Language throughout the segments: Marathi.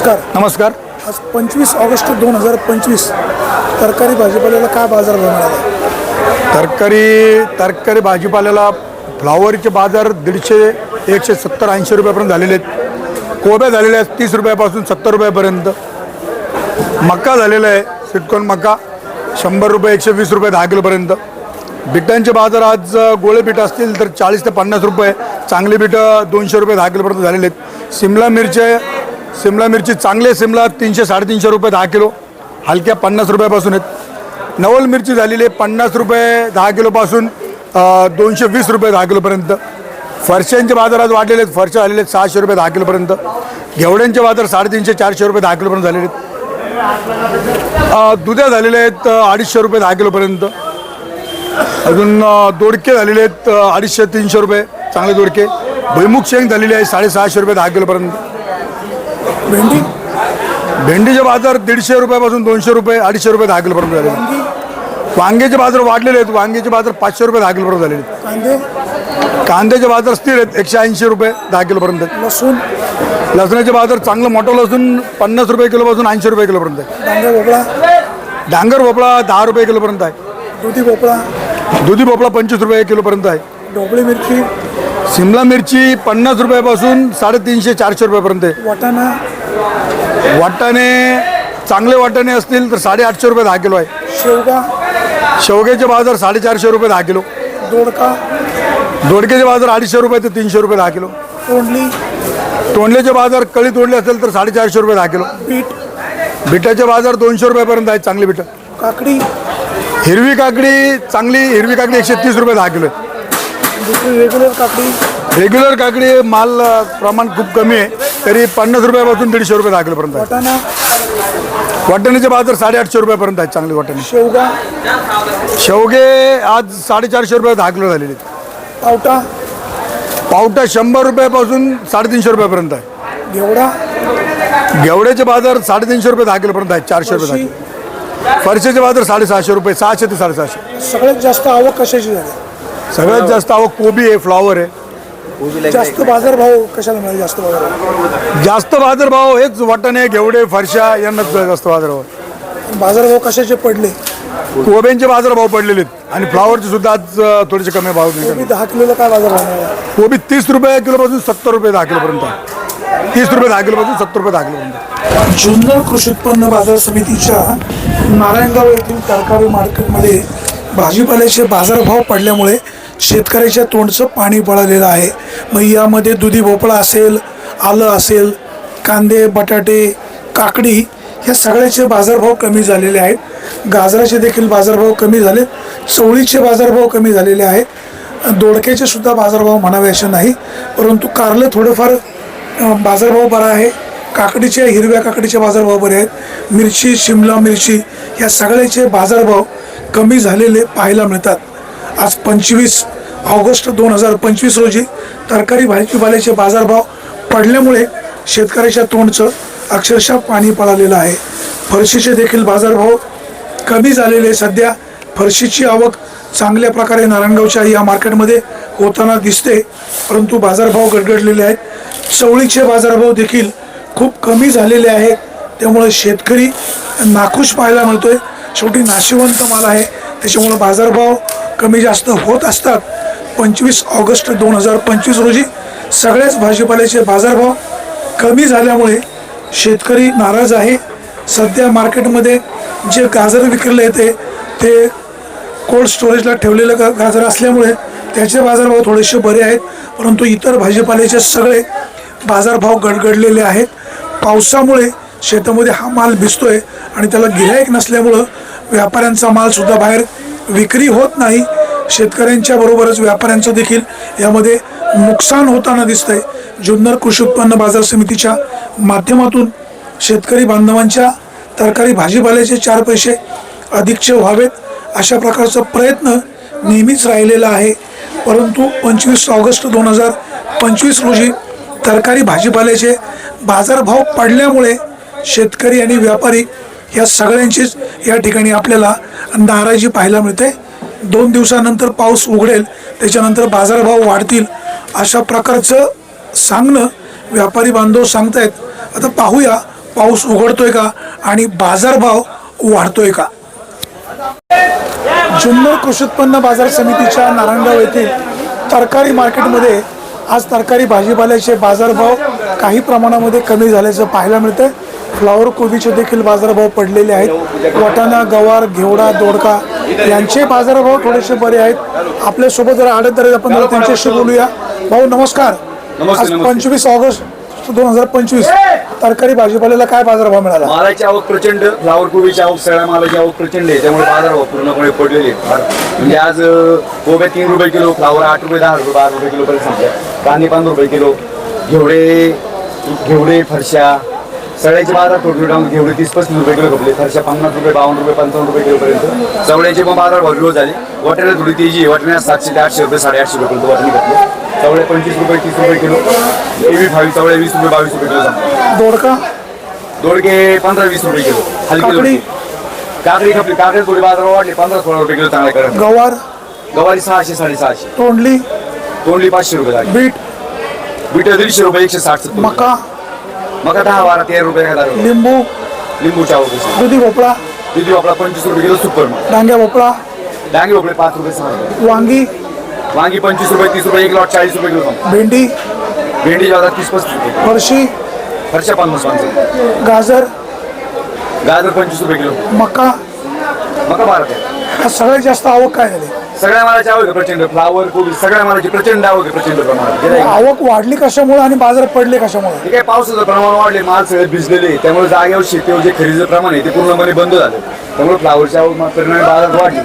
नमस्कार. नमस्कार. आज पंचवीस ऑगस्ट दोन हजार पंचवीस. तरकारी भाजीपाल्याला काय बाजार मिळाला? तरकारी तरकारी भाजीपाल्याला फ्लावरचे बाजार दीडशे एकशे सत्तर ऐंशी रुपयापर्यंत झालेले आहेत. कोब्या झालेल्या आहेत तीस रुपयापासून सत्तर रुपयापर्यंत. मका झालेला आहे सिटकॉन मका शंभर रुपये एकशे वीस रुपये दहा किलोपर्यंत. बिटांचे बाजार आज गोळे बीट असतील तर चाळीस ते पन्नास रुपये. चांगली बीटं दोनशे रुपये दहा किलोपर्यंत झालेले आहेत. सिमला मिरची सिमला मिरची चांगले सिमला तीनशे साडेतीनशे रुपये दहा किलो. हलक्या पन्नास रुपयापासून आहेत. नवल मिरची झालेली आहे पन्नास रुपये दहा किलोपासून दोनशे वीस रुपये दहा किलोपर्यंत. फरशांचे बाजार आज वाढलेले आहेत. फरशा झालेले आहेत सहाशे रुपये दहा किलोपर्यंत. घेवड्यांचे बाजार साडेतीनशे चारशे रुपये दहा किलोपर्यंत झालेले आहेत. दुध्या झालेल्या आहेत अडीचशे रुपये दहा किलोपर्यंत. अजून दोडके झालेले आहेत अडीचशे तीनशे रुपये. चांगले दोडके. भुईमुख शेंग झालेले आहे साडेसहाशे रुपये दहा किलोपर्यंत. भेंडी? भेंडीचे बाजार दीडशे रुपयापासून दोनशे रुपये अडीचशे रुपये दहा किलोपर्यंत झाले. वांग्याचे बाजार वाढलेले आहेत. वांग्याचे बाजार पाचशे रुपये दहा किलोपर्यंत झालेले आहेत. कांदे? कांद्याचे बाजार स्थिर आहेत. एकशे ऐंशी रुपये दहा किलोपर्यंत आहेत. लसूण? लसणाचे बाजार चांगलं मोठं लसूण पन्नास रुपये किलोपासून ऐंशी रुपये किलोपर्यंत आहे. डांगर भोपळा? डांगर भोपळा दहा रुपये किलोपर्यंत आहे. दुधी भोपळा? दुधी भोपळा पंचवीस रुपये किलोपर्यंत आहे. ढोबळी मिरची? सिमला मिरची पन्नास रुपयापासून साडेतीनशे चारशे रुपयापर्यंत आहे. वाटाणा? वाटाणे चांगले वाटाणे असतील तर साडेआठशे रुपये दहा किलो आहे. शेवगा? शेवग्याचे बाजार साडेचारशे रुपये दहा किलो. दोडका? दोडक्याचे बाजार अडीचशे रुपये ते तीनशे रुपये दहा किलो. तोंडली? तोंडल्याचे बाजार कळी तोंडले असेल तर साडेचारशे रुपये दहा किलो. बीट? बिटाचे बाजार दोनशे रुपयापर्यंत आहेत चांगली बिटं. काकडी? हिरवी काकडी चांगली हिरवी काकडी एकशे तीस रुपये दहा किलो आहे. दुसरी रेग्युलर काकडी? रेग्युलर काकडी माल प्रमाण खूप कमी आहे. तरी पन्नास रुपयापासून दीडशे रुपये दहा किलोपर्यंत आहे. वाटाणा? वाटाण्याचे बाजार साडेआठशे रुपयापर्यंत आहेत चांगले वाटाणे. शेवगा? शेवगे आज साडेचारशे रुपये दहा किलो झालेले आहेत. पावटा? पावटा शंभर रुपयापासून साडेतीनशे रुपयापर्यंत आहे. घेवडा? घेवड्याचे बाजार साडेतीनशे रुपये दहा किलोपर्यंत आहेत चारशे रुपये दहा किलो फरशीचे बाजार साडेसहाशे रुपये सहाशे ते साडेसहाशे. सगळ्यात जास्त आवक कशाची झाली? सगळ्यात जास्त आवक कोबी आहे फ्लॉवर आहे. जास्त बाजारभाव कशाला मिळाले? जास्त बाजारभाव जास्त बाजारभाव हेच वाटाणे घेवडे फरशा यांनाच जास्त बाजारभाव बाजारभाव कशाचे पडले? कोब्यांचे बाजारभाव पडलेले आहेत. आणि फ्लॉवरचे सुद्धा आज थोडेसे कमी भाव कोबी दहा किलोला काय बाजारभाव कोबी तीस रुपये किलोपासून सत्तर रुपये दहा किलोपर्यंत. तीस रुपये दहा किलोपासून सत्तर रुपये दहा किलोपर्यंत जुन्नर कृषी उत्पन्न बाजार समितीच्या नारायणगाव येथील तरकारी मार्केटमध्ये भाजीपाल्याचे बाजारभाव पडल्यामुळे शेतकऱ्याच्या तोंडचं पाणी पळालेलं आहे. मग यामध्ये दुधी भोपळा असेल आलं असेल कांदे बटाटे काकडी ह्या सगळ्याचे बाजारभाव कमी झालेले आहेत. गाजराचे देखील बाजारभाव कमी झाले. चवळीचे बाजारभाव कमी झालेले आहेत. दोडक्याचे सुद्धा बाजारभाव म्हणावे असे नाही. परंतु कारलं थोडंफार बाजारभाव बरा आहे. काकडीचे हिरव्या काकडीचे बाजारभाव बरे आहेत. मिरची शिमला मिरची या सगळ्याचे बाजारभाव कमी झालेले पाहायला मिळतात. आज पंचवीस ऑगस्ट दोन हजार पंचवीस रोजी तरकारी भाजीपाल्याचे बाजारभाव पडल्यामुळे शेतकऱ्याच्या तोंडचं अक्षरशः पाणी पळालेलं आहे. फरशीचे देखील बाजारभाव कमी झालेले सध्या फरशीची आवक चांगल्या प्रकारे नारायणगावच्या या मार्केटमध्ये होताना दिसते परंतु बाजारभाव गडगडलेले आहेत. चवळीचे बाजारभाव देखील खूप कमी झालेले आहेत. त्यामुळे शेतकरी नाखुश पाहायला मिळतोय. शेवटी नाशिवंत माल आहे. त्याच्यामुळं बाजारभाव कमी जास्त होत असतात. पंचवीस ऑगस्ट दोन हजार पंचवीस रोजी सगळ्याच भाजीपाल्याचे बाजारभाव कमी झाल्यामुळे शेतकरी नाराज आहे. सध्या मार्केटमध्ये जे गाजर विक्रीला येते ते कोल्ड स्टोरेजला ठेवलेलं गा गाजर असल्यामुळे त्याचे बाजारभाव थोडेसे बरे आहेत. परंतु इतर भाजीपाल्याचे सगळे बाजारभाव गडगडलेले आहेत. पावसामुळे शेतामध्ये हा माल भिजतोय आणि त्याला गिराईक नसल्यामुळं व्यापाऱ्यांचा मालसुद्धा बाहेर विक्री होत नाही शेतकऱ्यांच्या बरोबरच व्यापाऱ्यांचं देखील यामध्ये नुकसान होताना दिसतंय. जुन्नर कृषी उत्पन्न बाजार समितीच्या माध्यमातून शेतकरी बांधवांच्या तरकारी भाजीपाल्याचे चार पैसे अधिकचे व्हावेत अशा प्रकारचा प्रयत्न नेहमीच राहिलेला आहे. परंतु पंचवीस ऑगस्ट दोन हजार पंचवीस रोजी तरकारी भाजीपाल्याचे बाजारभाव पडल्यामुळे शेतकरी आणि व्यापारी या सगळ्यांचीच या ठिकाणी आपल्याला नाराजी पाहायला मिळते. दोन दिवसानंतर पाऊस उघडेल त्याच्यानंतर बाजारभाव वाढतील अशा प्रकारचं सांगणं व्यापारी बांधव सांगतायत. आता पाहूया पाऊस उघडतोय का आणि बाजारभाव वाढतोय का? जुन्नर कृषी उत्पन्न बाजार समितीच्या नारायणगाव येथील तरकारी मार्केटमध्ये आज तरकारी भाजीपाल्याचे बाजारभाव काही प्रमाणामध्ये कमी झाल्याचं पाहायला मिळतं फ्लावर कोबीचे देखील बाजारभाव पडलेले आहेत. वाटाणा गवार घेवडा दोडका यांचे बाजारभाव थोडेसे बरे आहेत. आपल्यासोबत जरा आडत आहेत आपण जरा त्यांच्याशी बोलूया. भाऊ नमस्कार. आज. पंचवीस ऑगस्ट दोन हजार पंचवीस. तरकारी भाजीपाल्याला काय बाजारभाव मिळाला? मालाची आवक प्रचंड फ्लावर कोबीची आवक सगळ्या मालाची आवक प्रचंड आहे. त्यामुळे बाजारभाव पूर्णपणे पडलेले. म्हणजे आज कोबे तीन रुपये किलो फ्लावर आठ रुपये दहा रुपये बारा रुपये किलो पर्यंत कांदे पंधरा रुपये किलो घेवडे घेवडे फरशा सगळ्याचे बाजार थोडे थोडे घेवडे तीस पस्तीस रुपये किलो खपले. फरशा पन्नास रुपये बावन्न रुपये पंचावन्न रुपये किलो पर्यंत. चवळ्याचे पण बाजार भाव रोज झाले. वाटाण्याला थोडी तेजी आहे. वाटाण्यात सातशे ते आठशे रुपये साडेआठशे रुपये पर्यंत वाटणी घातले चवळे पंचवीस रुपये तीस रुपये किलो. टी फाईव्ह चवळे वीस रुपये बावीस रुपये किलो दोडका? दोडके पंधरा वीस रुपये किलो. हलकी काकडी? खपली. काकडी थोडी बाजार वाढले. पंधरा सोळा रुपये किलो चांगल्या कडक गवार? गवारी सहाशे साडेसहाशे. तोंडली? तोंडली पाचशे रुपये झाली. बीट? बीट दीडशे रुपये एकशे साठ मका? मका दहा बारा तेरा रुपये दारू लिंबू. लिंबू चावल कसं? दुधी भोपळा. दिदी आपला पंचवीस रुपये किलो सुपर मग डांग्या भोपळा. डांगे भोपळे पाच रुपये सहा रुपये. वांगी. वांगी पंचवीस रुपये तीस रुपये एक लॉट चाळीस रुपये किलो. भेंडी. भेंडी बाजार तीस पस्तीस रुपये फरशी. फरशा पन्नास पन्नास गाजर. गाजर पंचवीस रुपये किलो. मका. मका बारा या सगळ्यात जास्त आवक काय झाली? सगळ्या मालाची आवक आहे प्रचंड. फ्लावर कोबी सगळ्या मालाची प्रचंड आवक आहे प्रचंड प्रमाणात. गिऱ्हाईक आवक वाढली कशामुळे आणि बाजार पडले कशामुळे? हे काय पावसाचं प्रमाण वाढले माल सगळे भिजलेले. त्यामुळे जागेवर शेतीवर जे खरेदीचं प्रमाण आहे ते पूर्णपणे बंद झालं. त्यामुळे फ्लावरची आवक मा- परिणामी बाजार वाढली.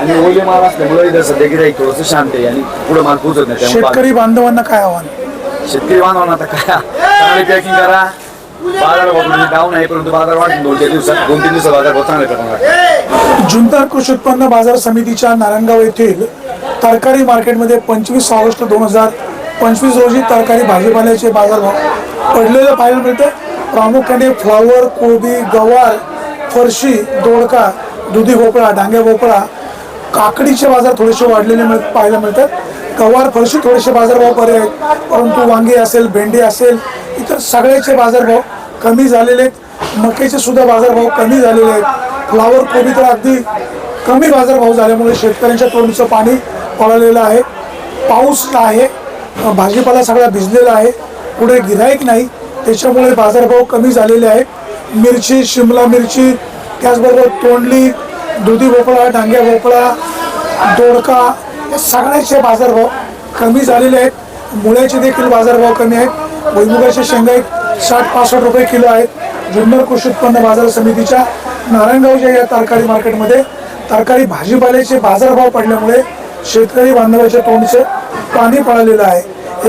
आणि ओले माल असल्यामुळे इथं सध्या थोडंसं शांत आहे आणि पुढे माल पोहोचत नाही. त्यामुळे शेतकरी बांधवांना काय आव्हान? शेतकरी बांधवांना आता काय चांगली पॅकिंग करा. बाजार डाऊन आहे परंतु बाजार वाढून दोन दिवसात दोन तीन दिवसात बाजार प्रमाणात कृषी उत्पन्न बाजार समितीच्या नारायणगाव येथील तरकारी मार्केटमध्ये पंचवीस ऑगस्ट दोन हजार पंचवीस रोजी तरकारी भाजीपाल्याचे बाजारभाव पडलेलं पाहायला मिळतं. प्रामुख्याने फ्लावर कोबी गवार फरशी दोडका दुधी भोपळा डांग्या भोपळा काकडीचे बाजार थोडेसे वाढलेले मिळ पाहायला मिळतात. गवार फरशी थोडेसे बाजारभाव बरे आहेत परंतु वांगे असेल भेंडी असेल इतर सगळ्याचे बाजारभाव कमी झालेले आहेत. मकेचे सुद्धा बाजारभाव कमी झालेले आहेत. फ्लावर कोबी तर अगदी कमी बाजारभाव झाल्यामुळे शेतकऱ्यांच्या तोंडचं पाणी पळालेलं आहे. पाऊस आहे. भाजीपाला सगळा भिजलेला आहे. पुढे गिराईक नाही. त्याच्यामुळे बाजारभाव कमी झालेले आहेत. मिरची शिमला मिरची त्याचबरोबर तोंडली दुधी भोपळा डांग्या भोपळा दोडका या सगळ्याचे बाजारभाव कमी झालेले आहेत. मुळ्याचे देखील बाजारभाव कमी आहेत. भुईमुगाच्या शेंगा एक साठ पासष्ट रुपये किलो आहेत. जुन्नर कृषी उत्पन्न बाजार समितीच्या नारायणगावच्या या तरकारी मार्केटमध्ये तरकारी भाजीपाल्याचे बाजारभाव पडल्यामुळे शेतकरी बांधवाच्या तोंडचं पाणी पळालेलं आहे.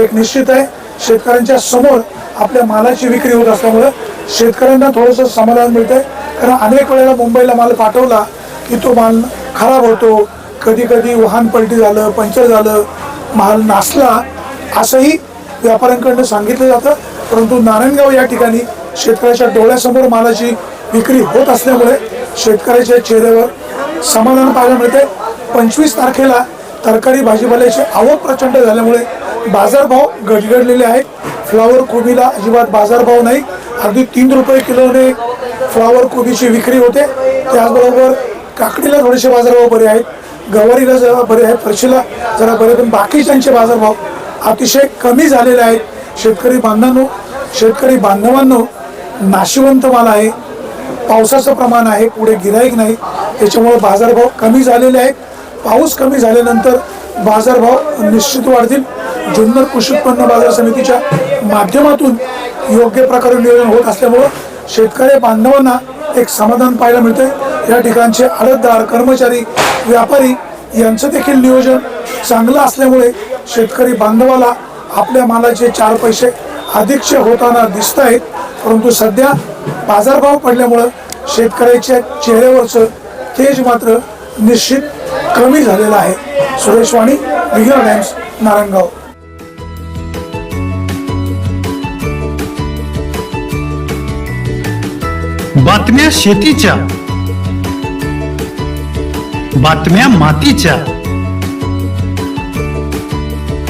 एक निश्चित आहे शेतकऱ्यांच्या समोर आपल्या मालाची विक्री होत असल्यामुळं शेतकऱ्यांना थोडंसं समाधान मिळतंय. कारण अनेक वेळेला मुंबईला माल पाठवला की तो माल खराब होतो. कधी कधी वाहन पलटी झालं पंक्चर झालं माल नासला असंही व्यापाऱ्यांकडनं सांगितलं जातं. परंतु नारायणगाव या ठिकाणी शेतकऱ्याच्या डोळ्यासमोर मालाची विक्री होत असल्यामुळे शेतकऱ्याच्या चेहऱ्यावर समाधान पाहायला मिळते पंचवीस तारखेला तरकारी भाजीपाल्याची आवक प्रचंड झाल्यामुळे बाजारभाव गडगडलेले आहेत. फ्लावर कोबीला अजिबात बाजारभाव नाही. अगदी तीन रुपये किलोने फ्लावर कोबीची विक्री होते. त्याचबरोबर काकडीला थोडेसे बाजारभाव बरे आहेत. गवारीला जरा बरे आहेत. फरशीला जरा बरे पण बाकीच्यांचे बाजारभाव अतिशय कमी झालेले आहेत. शेतकरी बांधवांनो शेतकरी बांधवांनो नाशिवंत माल आहे. पावसाचं प्रमाण आहे पुढे गिराईक नाही. त्याच्यामुळे बाजारभाव कमी झालेले आहेत. पाऊस कमी झाल्यानंतर बाजारभाव निश्चित वाढतील. जुन्नर कृषी उत्पन्न बाजार समितीच्या माध्यमातून योग्य प्रकारे नियोजन होत असल्यामुळं शेतकरी बांधवांना एक समाधान पाहायला मिळते या ठिकाणचे आडतदार कर्मचारी व्यापारी यांचं देखील नियोजन चांगलं असल्यामुळे शेतकरी बांधवाला आपल्या मालाचे चार पैसे अधिकचे होताना दिसत आहेत परंतु सध्या बाजारभाव पडल्यामुळं शेतकऱ्याच्या चेहऱ्यावरचं तेज मात्र निश्चित कमी झालेलं आहे. सुरेश वाणी विगर टाइम्स नारायणगाव. बातम्या शेतीच्या बातम्या मातीच्या